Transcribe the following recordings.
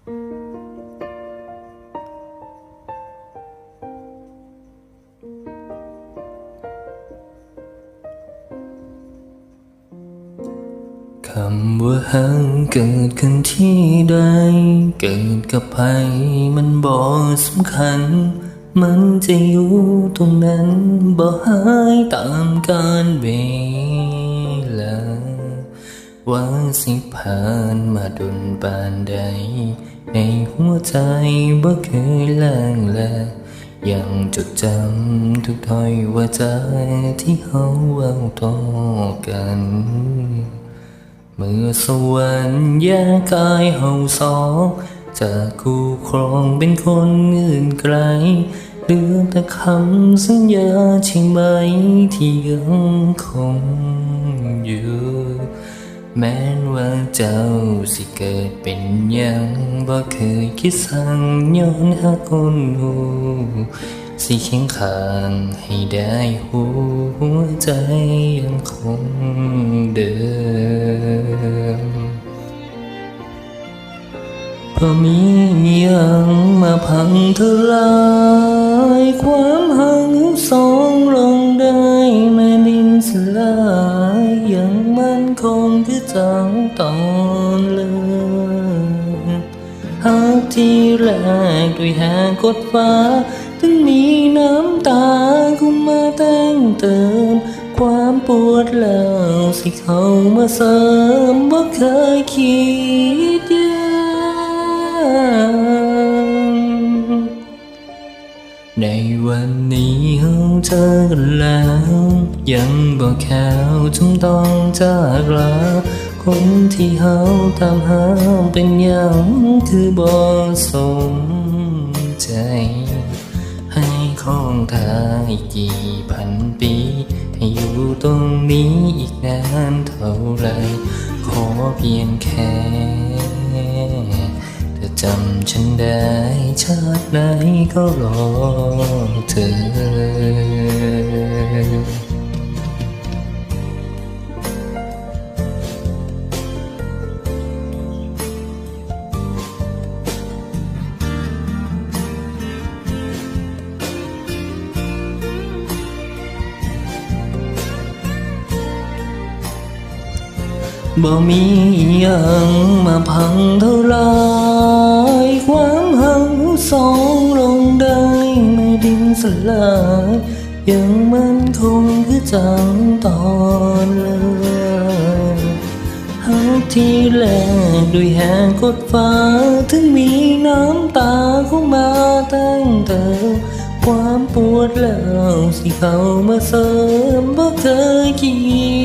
คำว่าหักเกิดขึ้นที่ใด เกิดกับใครมันบ่สำคัญ มันจะอยู่ตรงนั้นบ่หายตามกาลเวลา ว่าสิผ่านมาดนปานใด ในหัวใจบ่เคยล่างแลยังจดจำทุกถ้อยว่าจาที่เฮาเว้าต่อกัน เมื่อสวรรค์แยกกายเฮาสองจากคู่ครองเป็นคนอื่นไกลเหลือแต่คำสัญญาใช่ไหมที่ยังคง แม้นว่าเจ้าสิเกิดเป็นยังบ่เคยคิดสั่งย้อนหาคนหูสิเคียงข้างให้ได้หูหัวใจยังคงเดิมพอมียังมาพังทลายความหังสองลงได้แม่ดินสลาย จังตอนเลยหากที่แรกด้วยแหงกดฟ้า ถึงมีน้ำตาคุณมาแต่งเติม ความปวดแล้วสิเข้ามาเสริมว่าเคยคิด นนี้เฮาเจอกันแล้ว ยังบอกแค่จงต้องจากลาคนที่เฮาตามหาเป็นอย่างคือบ่สมใจ ให้ของทางอีกกี่พันปี ให้อยู่ตรงนี้อีกนานเท่าไร ขอเพียงแค่ จำฉันได้ชาติไหนก็รอเธอ บ่มีหยังมาพังเท่าไร สองลงได้ไม่ดินสลายยังมันคงคือจังตอนเลยหากที่แลกด้วยแหงกดฟ้า ถึงมีน้ำตาเข้ามาแต่งเติมความปวดแล้วสิเข้ามาเสริมบ่เคยคิด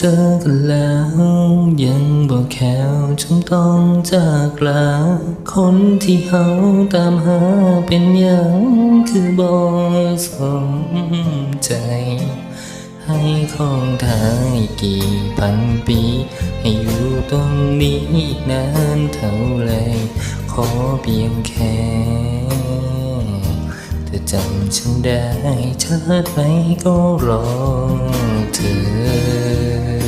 เจอกันแล้ว ยังบอกแค่จงต้องจากลา คนที่เฮาตามหาเป็นอย่างคือบ่สมใจ ให้ของทางอีกกี่พันปี ให้อยู่ตรงนี้นานเท่าไร ขอเพียงแค่ำฉันได้ชาติไปก็รอเธอ